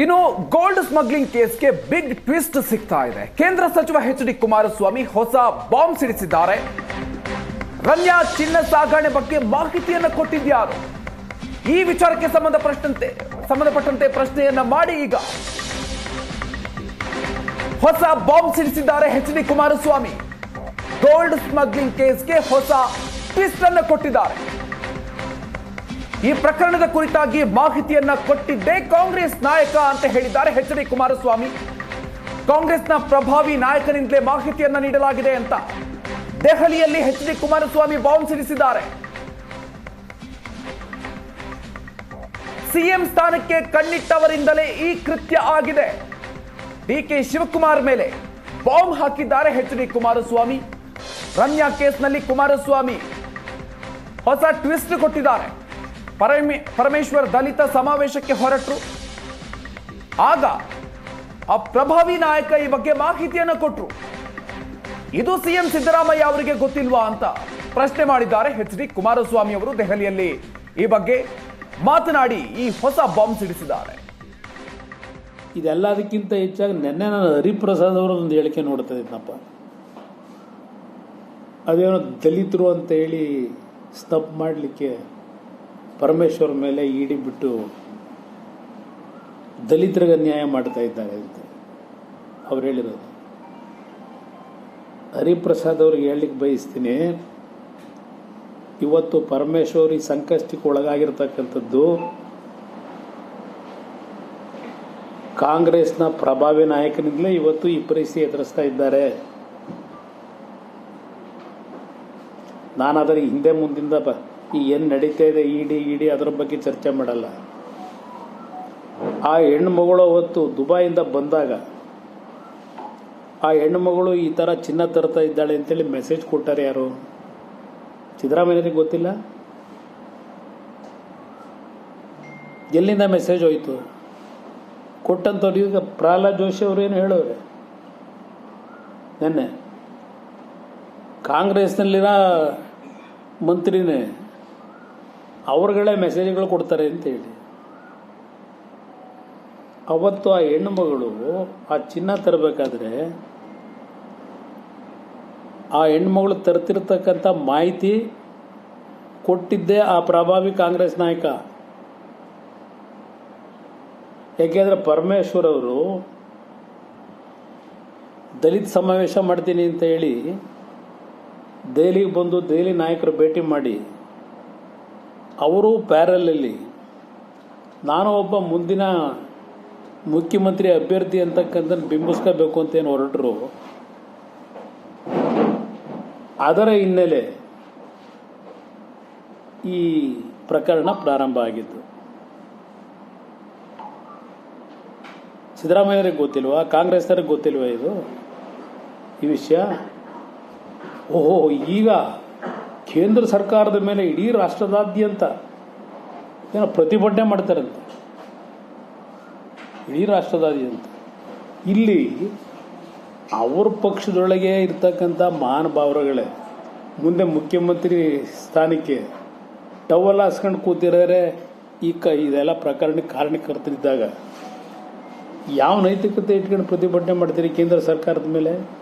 ಇನ್ನು gold smuggling ಕೇಸ್ಗೆ big twist ಸಿಗ್ತಾ ಇದೆ. ಕೇಂದ್ರ ಸಚಿವ ಎಚ್ ಡಿ ಕುಮಾರಸ್ವಾಮಿ ಹೊಸ ಬಾಂಬ್ ಸಿಡಿಸಿದ್ದಾರೆ. ರಮ್ಯಾ ಚಿನ್ನ ಸಾಗಣೆ ಬಗ್ಗೆ ಮಾಹಿತಿಯನ್ನ ಕೊಟ್ಟಿದ್ಯಾರು ಈ ವಿಚಾರಕ್ಕೆ ಸಂಬಂಧಪಟ್ಟಂತೆ ಸಂಬಂಧಪಟ್ಟಂತೆ ಪ್ರಶ್ನೆಯನ್ನ ಮಾಡಿ ಈಗ. ಹೊಸ bomb ಸಿಡಿಸಿದ್ದಾರೆ H D Kumaraswamy. Gold smuggling ಕೇಸ್ಗೆ ಹೊಸ ಟ್ವಿಸ್ಟ್ ಅನ್ನು ಕೊಟ್ಟಿದ್ದಾರೆ. ಈ ಪ್ರಕರಣದ ಕುರಿತಾಗಿ ಮಾಹಿತಿಯನ್ನ ಕೊಟ್ಟಿದ್ದೇ ಕಾಂಗ್ರೆಸ್ ನಾಯಕ ಅಂತ ಹೇಳಿದ್ದಾರೆ ಎಚ್ ಡಿ ಕುಮಾರಸ್ವಾಮಿ. ಕಾಂಗ್ರೆಸ್ನ ಪ್ರಭಾವಿ ನಾಯಕನಿಂದಲೇ ಮಾಹಿತಿಯನ್ನ ನೀಡಲಾಗಿದೆ ಅಂತ ದೆಹಲಿಯಲ್ಲಿ ಎಚ್ ಡಿ ಕುಮಾರಸ್ವಾಮಿ ಬಾಂಬ್ ಸಿಡಿಸಿದ್ದಾರೆ ಸಿಎಂ ಸ್ಥಾನಕ್ಕೆ ಕಣ್ಣಿಟ್ಟವರಿಂದಲೇ ಈ ಕೃತ್ಯ ಆಗಿದೆ. ಡಿ ಕೆ ಶಿವಕುಮಾರ್ ಮೇಲೆ ಬಾಂಬ್ ಹಾಕಿದ್ದಾರೆ ಎಚ್ ಡಿ ಕುಮಾರಸ್ವಾಮಿ. ರಮ್ಯಾ ಕೇಸ್ನಲ್ಲಿ ಕುಮಾರಸ್ವಾಮಿ ಹೊಸ ಟ್ವಿಸ್ಟ್ ಕೊಟ್ಟಿದ್ದಾರೆ. ಪರಮೇ, ಪರಮೇಶ್ವರ್ ದಲಿತ ಸಮಾವೇಶಕ್ಕೆ ಹೊರಟರು. ಆಗ ಆ ಪ್ರಭಾವಿ ನಾಯಕ ಈ ಬಗ್ಗೆ ಮಾಹಿತಿಯನ್ನು ಕೊಟ್ಟರು ಇದು ಸಿಎಂ ಸಿದ್ದರಾಮಯ್ಯ ಅವರಿಗೆ ಗೊತ್ತಿಲ್ವಾ ಅಂತ ಪ್ರಶ್ನೆ ಮಾಡಿದ್ದಾರೆ ಎಚ್ ಡಿ ಕುಮಾರಸ್ವಾಮಿ ಅವರು ದೆಹಲಿಯಲ್ಲಿ. ಈ ಬಗ್ಗೆ ಮಾತನಾಡಿ ಈ ಹೊಸ ಬಾಂಬ್ ಸಿಡಿಸಿದ್ದಾರೆ. ಇದೆಲ್ಲದಕ್ಕಿಂತ ಹೆಚ್ಚಾಗಿ ನಿನ್ನೆ ನಾನು ಹರಿಪ್ರಸಾದ್ ಅವರ ಒಂದು ಹೇಳಿಕೆ ನೋಡ್ತಾ ಇದ್ನಪ್ಪ. ಅದೇನೋ ದಲಿತರು ಅಂತ ಹೇಳಿ ಸ್ತಪ್ ಮಾಡಲಿಕ್ಕೆ ಪರಮೇಶ್ವರ್ ಮೇಲೆ ಇಡಿ ಬಿಟ್ಟು ದಲಿತರಿಗೆ ಅನ್ಯಾಯ ಮಾಡ್ತಾ ಇದ್ದಾರೆ ಅಂತ ಅವ್ರು ಹೇಳಿರೋದು. ಹರಿಪ್ರಸಾದ್ ಅವ್ರಿಗೆ ಹೇಳಲಿಕ್ಕೆ ಬಯಸ್ತೀನಿ, ಇವತ್ತು ಪರಮೇಶ್ವರಿ ಸಂಕಷ್ಟಕ್ಕೆ ಒಳಗಾಗಿರ್ತಕ್ಕಂಥದ್ದು ಕಾಂಗ್ರೆಸ್ನ ಪ್ರಭಾವಿ ನಾಯಕನಿಂದಲೇ ಇವತ್ತು ಈ ಪರಿಸ್ಥಿತಿ ಎದುರಿಸ್ತಾ ಇದ್ದಾರೆ. ನಾನಾದರೆ ಹಿಂದೆ ಮುಂದಿಂದ ಈ ಏನು ನಡೀತಾ ಇದೆ ಇಡಿ ಇಡಿ ಅದರ ಬಗ್ಗೆ ಚರ್ಚೆ ಮಾಡಲ್ಲ. ಆ ಹೆಣ್ಣುಮಗಳು ಅವತ್ತು ದುಬಾಯಿಂದ ಬಂದಾಗ ಆ ಹೆಣ್ಣು ಮಗಳು ಈ ಥರ ಚಿನ್ನ ತರ್ತಾ ಇದ್ದಾಳೆ ಅಂತೇಳಿ ಮೆಸೇಜ್ ಕೊಟ್ಟಾರೆ ಯಾರು? ಸಿದ್ದರಾಮಯ್ಯನಿಗೆ ಗೊತ್ತಿಲ್ಲ? ಎಲ್ಲಿಂದ ಮೆಸೇಜ್ ಹೋಯಿತು? ಕೊಟ್ಟಂಥವ್ರು ಈಗ ಪ್ರಹ್ಲಾದ್ ಜೋಶಿ ಅವರು ಏನು ಹೇಳೋರೆ ನೆನ್ನೆ ಕಾಂಗ್ರೆಸ್ನಲ್ಲಿನ ಮಂತ್ರಿನೇ ಅವ್ರುಗಳೇ ಮೆಸೇಜ್ಗಳು ಕೊಡ್ತಾರೆ ಅಂತ ಹೇಳಿ. ಅವತ್ತು ಆ ಹೆಣ್ಣು ಮಗಳು ಆ ಚಿನ್ನ ತರಬೇಕಾದ್ರೆ ಆ ಹೆಣ್ಮಗಳು ತರ್ತಿರ್ತಕ್ಕಂಥ ಮಾಹಿತಿ ಕೊಟ್ಟಿದ್ದೇ ಆ ಪ್ರಭಾವಿ ಕಾಂಗ್ರೆಸ್ ನಾಯಕ. ಯಾಕೆಂದ್ರೆ ಪರಮೇಶ್ವರ್ ಅವರು ದಲಿತ ಸಮಾವೇಶ ಮಾಡ್ತೀನಿ ಅಂತ ಹೇಳಿ ದೆಹಲಿಗೆ ಬಂದು ದೆಹಲಿ ನಾಯಕರು ಭೇಟಿ ಮಾಡಿ ಅವರು ಪ್ಯಾರಲಲ್ಲಿ ನಾನು ಒಬ್ಬ ಮುಂದಿನ ಮುಖ್ಯಮಂತ್ರಿ ಅಭ್ಯರ್ಥಿ ಅಂತಕ್ಕಂಥ ಬಿಂಬಿಸ್ಕೋಬೇಕು ಅಂತ ಏನು ಹೊರಟರು. ಅದರ ಹಿನ್ನೆಲೆ ಈ ಪ್ರಕರಣ ಪ್ರಾರಂಭ ಆಗಿತ್ತು. ಸಿದ್ದರಾಮಯ್ಯರಿಗೆ ಗೊತ್ತಿಲ್ವಾ? ಕಾಂಗ್ರೆಸ್ನವ್ರಿಗೆ ಗೊತ್ತಿಲ್ವಾ ಇದು? ಈ ವಿಷಯ? ಓಹೋ, ಈಗ ಕೇಂದ್ರ ಸರ್ಕಾರದ ಮೇಲೆ ಇಡೀ ರಾಷ್ಟ್ರದಾದ್ಯಂತ ಏನೋ ಪ್ರತಿಭಟನೆ ಮಾಡ್ತಾರಂತೆ ಇಡೀ ರಾಷ್ಟ್ರದಾದ್ಯಂತ. ಇಲ್ಲಿ ಅವ್ರ ಪಕ್ಷದೊಳಗೆ ಇರ್ತಕ್ಕಂಥ ಮಹಾನುಭಾವರುಗಳೇ ಮುಂದೆ ಮುಖ್ಯಮಂತ್ರಿ ಸ್ಥಾನಕ್ಕೆ ಟವಲ್ ಹಾಸ್ಕೊಂಡು ಕೂತಿರೋರೆ ಈ ಕ ಇದೆಲ್ಲ ಪ್ರಕರಣಕ್ಕೆ ಕಾರಣಕರ್ತರಿದ್ದಾಗ. ಯಾವ ನೈತಿಕತೆ ಇಟ್ಕೊಂಡು ಪ್ರತಿಭಟನೆ ಮಾಡ್ತೀರಿ ಕೇಂದ್ರ ಸರ್ಕಾರದ ಮೇಲೆ?